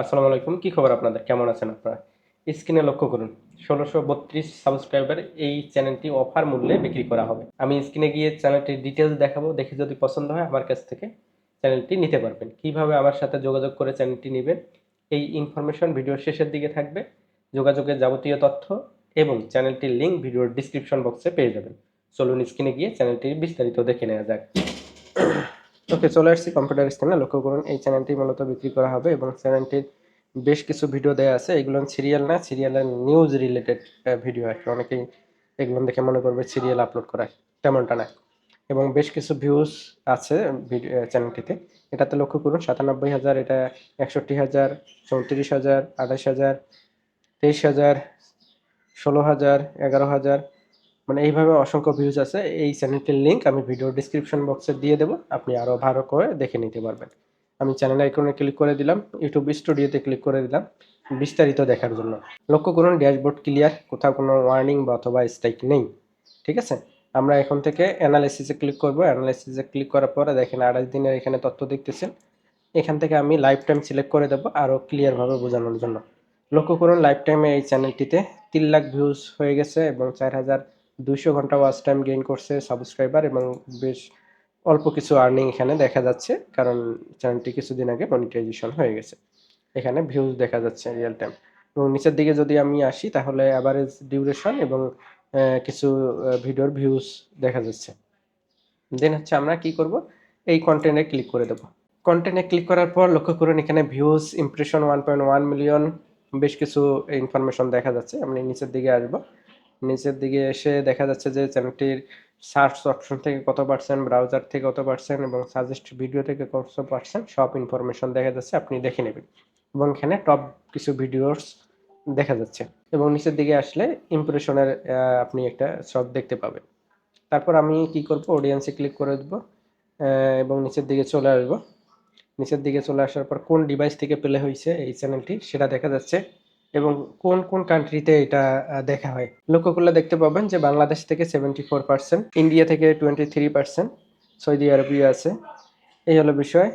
আসসালামু আলাইকুম, কি খবর আপনাদের? কেমন আছেন আপনারা? স্ক্রিনে লক্ষ্য করুন, ষোলোশো বত্রিশ সাবস্ক্রাইবার এই চ্যানেলটি অফার মূল্যে বিক্রি করা হবে। আমি স্ক্রিনে গিয়ে চ্যানেলটির ডিটেলস দেখাবো, দেখে যদি পছন্দ হয় আমার কাছ থেকে চ্যানেলটি নিতে পারবেন। কীভাবে আমার সাথে যোগাযোগ করে চ্যানেলটি নেবেন, এই ইনফরমেশন ভিডিওর শেষের দিকে থাকবে। যোগাযোগের যাবতীয় তথ্য এবং চ্যানেলটির লিঙ্ক ভিডিওর ডিসক্রিপশন বক্সে পেয়ে যাবেন। চলুন স্ক্রিনে গিয়ে চ্যানেলটির বিস্তারিত দেখে নেওয়া যাক। ওকে, চলে আসছি কম্পিউটার স্ক্রিনে লক্ষ্য করুন, এই চ্যানেলটি মূলত বিক্রি করা হবে এবং চ্যানেলটির বেশ কিছু ভিডিও দেওয়া আছে। এগুলো সিরিয়াল না সিরিয়ালের নিউজ রিলেটেড ভিডিও আর কি। অনেকেই এগুলো দেখে মনে করবে সিরিয়াল আপলোড করা তেমনটা না। এবং বেশ কিছু ভিউজ আছে চ্যানেলটিতে এটাতে লক্ষ্য করুন, সাতানব্বই হাজার, এটা একষট্টি হাজার, চৌত্রিশ হাজার, আঠাশ হাজার, তেইশ হাজার, ষোলো হাজার, এগারো হাজার মানে এইভাবে অসংখ্য ভিউজ আছে, এই চ্যানেলটির লিঙ্ক আমি ভিডিও ডিসক্রিপশন বক্সে দিয়ে দেবো, আপনি আরও ভালো করে দেখে নিতে পারবেন। আমি চ্যানেল আইকনে ক্লিক করে দিলাম ইউটিউব স্টুডিওতে ক্লিক করে দিলাম, বিস্তারিত দেখার জন্য। লক্ষ্য করুন ড্যাশবোর্ড ক্লিয়ার কোথাও কোনো ওয়ার্নিং বা অথবা স্ট্রাইক নেই, ঠিক আছে? আমরা এখন থেকে অ্যানালাইসিসে ক্লিক করব অ্যানালাইসিসে ক্লিক করার পরে দেখেন আঠাশ দিনের এখানে তথ্য দেখতেছেন। এখান থেকে আমি লাইফ টাইম সিলেক্ট করে দেবো আরও ক্লিয়ারভাবে বোঝানোর জন্য। লক্ষ্য করুন লাইফ টাইমে এই চ্যানেলটিতে তিন লাখ ভিউজ হয়ে গেছে এবং চার হাজার দুইশো ঘণ্টা ওয়াচ টাইম গেইন করছে সাবস্ক্রাইবার এবং বেশ অল্প কিছু আর্নিং এখানে দেখা যাচ্ছে, কারণ চ্যানেলটি কিছুদিন আগে মনিটাইজেশন হয়ে গেছে। এখানে ভিউজ দেখা যাচ্ছে রিয়েল টাইম এবং নিচের দিকে যদি আমি আসি, তাহলে অ্যাভারেজ ডিউরেশন এবং কিছু ভিডিওর ভিউজ দেখা যাচ্ছে। দেন হচ্ছে আমরা কি করব? এই কন্টেন্টে ক্লিক করে দেবো। কন্টেন্টে ক্লিক করার পর লক্ষ্য করুন, এখানে views impression one point one million বেশ কিছু ইনফরমেশন দেখা যাচ্ছে। আমি নিচের দিকে আসব। নিচের দিকে এসে দেখা যাচ্ছে যে চ্যানেলটির সার্চ অপশন থেকে কত পার্সেন্ট ব্রাউজার থেকে কত পার্সেন্ট এবং সাজেস্ট ভিডিও থেকে কত পার্সেন্ট সব ইনফরমেশন দেখা যাচ্ছে, আপনি দেখে নেবেন। এবং এখানে টপ কিছু ভিডিওস দেখা যাচ্ছে। এবং নিচের দিকে আসলে ইমপ্রেশনের আপনি একটা সব দেখতে পাবেন। তারপর আমি কি করব? অডিয়েন্সে ক্লিক করে দেবো এবং নিচের দিকে চলে আসব। নিচের দিকে চলে আসার পর কোন ডিভাইস থেকে প্লে হয়েছে এই চ্যানেলটি সেটা দেখা যাচ্ছে। এবং কোন কোন কান্ট্রিতে এটা দেখা হয়? লক্ষ্য করলে দেখতে পাবেন যে বাংলাদেশ থেকে সেভেন্টি ফোর পার্সেন্ট ইন্ডিয়া থেকে twenty three percent Saudi Arabia আছে। এই হলো বিষয়।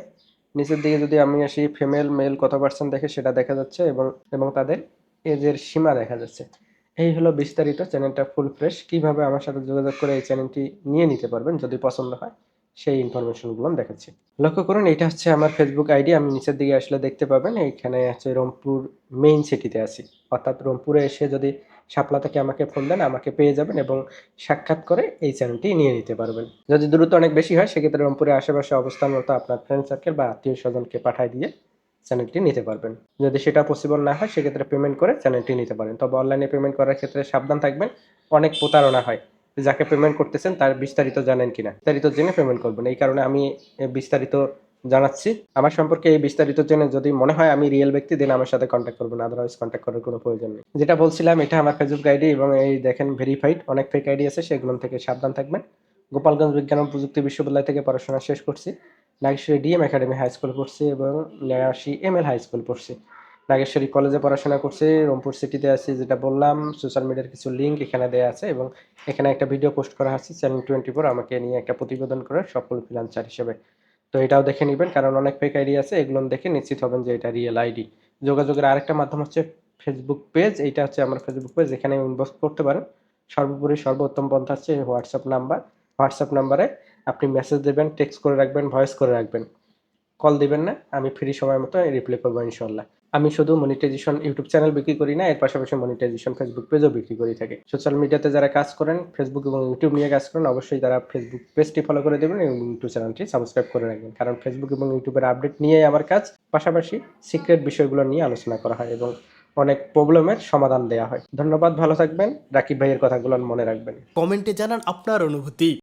নিচের দিকে যদি আমি আসি ফিমেল মেল কত পার্সেন্ট দেখে সেটা দেখা যাচ্ছে এবং এবং তাদের এজের সীমা দেখা যাচ্ছে। এই হলো বিস্তারিত চ্যানেলটা ফুল ফ্রেশ কীভাবে আমার সাথে যোগাযোগ করে এই চ্যানেলটি নিয়ে নিতে পারবেন যদি পছন্দ হয়। সেই ইনফরমেশনগুলো আমি দেখাচ্ছি। লক্ষ্য করুন, এটা হচ্ছে আমার ফেসবুক আইডি আমি নিচের দিকে আসলে দেখতে পাবেন, এইখানে হচ্ছে রংপুর মেইন সিটিতে আছি। অর্থাৎ রংপুরে এসে যদি শাপলা থেকে আমাকে ফোন দেন, আমাকে পেয়ে যাবেন এবং সাক্ষাৎ করে এই চ্যানেলটি নিয়ে নিতে পারবেন। যদি দূরত্ব অনেক বেশি হয়, সেক্ষেত্রে রংপুরে আশেপাশে অবস্থান মতো আপনার ফ্রেন্ড সার্কেল বা আত্মীয় স্বজনকে পাঠিয়ে দিয়ে চ্যানেলটি নিতে পারবেন। যদি সেটা পসিবল না হয়, সেক্ষেত্রে পেমেন্ট করে চ্যানেলটি নিতে পারেন। তবে অনলাইনে পেমেন্ট করার ক্ষেত্রে সাবধান থাকবেন, অনেক প্রতারণা হয়। যাকে পেমেন্ট করতেছেন তার বিস্তারিত জানেন কিনা। বিস্তারিত জেনে পেমেন্ট করবেন। এই কারণে আমি বিস্তারিত জানাচ্ছি। আমার সম্পর্কে এই বিস্তারিত জেনে যদি মনে হয় আমি রিয়েল ব্যক্তি দেন আমার সাথে কন্ট্যাক্ট করবেন। আদারওয়াইজ কন্ট্যাক্ট করার কোনো প্রয়োজন নেই। যেটা বলছিলাম, এটা আমার ফেসবুক আইডি এবং এই দেখেন ভেরিফাইড অনেক ফেক আইডি আছে সেগুলো থেকে সাবধান থাকবেন। গোপালগঞ্জ বিজ্ঞান ও প্রযুক্তি বিশ্ববিদ্যালয় থেকে পড়াশোনা শেষ করছি। Nageshwari DM academy high school পড়ছি এবং Neyashi M L high school পড়ছি। নাগেশ্বরী কলেজে পড়াশোনা করছি, রংপুর সিটিতে আছি, যেটা বললাম সোশ্যাল মিডিয়ার কিছু লিঙ্ক এখানে দেওয়া আছে এবং এখানে একটা ভিডিও পোস্ট করা আছে চ্যানেল টোয়েন্টি ফোর আমাকে নিয়ে একটা প্রতিবেদন করে সফল ফ্রিলান্সার হিসেবে। তো এটাও দেখে নেবেন, কারণ অনেক ফেক আইডি আছে, এগুলো দেখে নিশ্চিত হবেন যে এটা রিয়েল আইডি যোগাযোগের আরেকটা মাধ্যম হচ্ছে ফেসবুক পেজ এইটা হচ্ছে আমার ফেসবুক পেজ এখানে ইনবক্স করতে পারেন। সর্বোপরি সর্বোত্তম পন্থা হচ্ছে হোয়াটসঅ্যাপ নাম্বার হোয়াটসঅ্যাপ নাম্বারে আপনি মেসেজ দেবেন টেক্সট করে রাখবেন ভয়েস করে রাখবেন। কল দিবেন না, আমি ফ্রি সময় মতো রিপ্লাই করব ইনশাল্লাহ আমি শুধু মনিটাইজেশন ইউটিউব চ্যানেল বিক্রি করি না, এর পাশাপাশি মনিটাইজেশন ফেসবুক পেজও বিক্রি করে থাকি। সোশ্যাল মিডিয়াতে যারা কাজ করেন ফেসবুক এবং ইউটিউব নিয়ে কাজ করেন, অবশ্যই তারা ফেসবুক পেজটি ফলো করে দেবেন এবং ইউটিউব চ্যানেলটি সাবস্ক্রাইব করে রাখবেন। কারণ ফেসবুক এবং ইউটিউবের আপডেট নিয়েই আমার কাজ, পাশাপাশি সিক্রেট বিষয়গুলো নিয়ে আলোচনা করা হয় এবং অনেক প্রবলেমের সমাধান দেওয়া হয়। ধন্যবাদ, ভালো থাকবেন। রাকিব ভাইয়ের কথাগুলো মনে রাখবেন। কমেন্টে জানান আপনার অনুভূতি।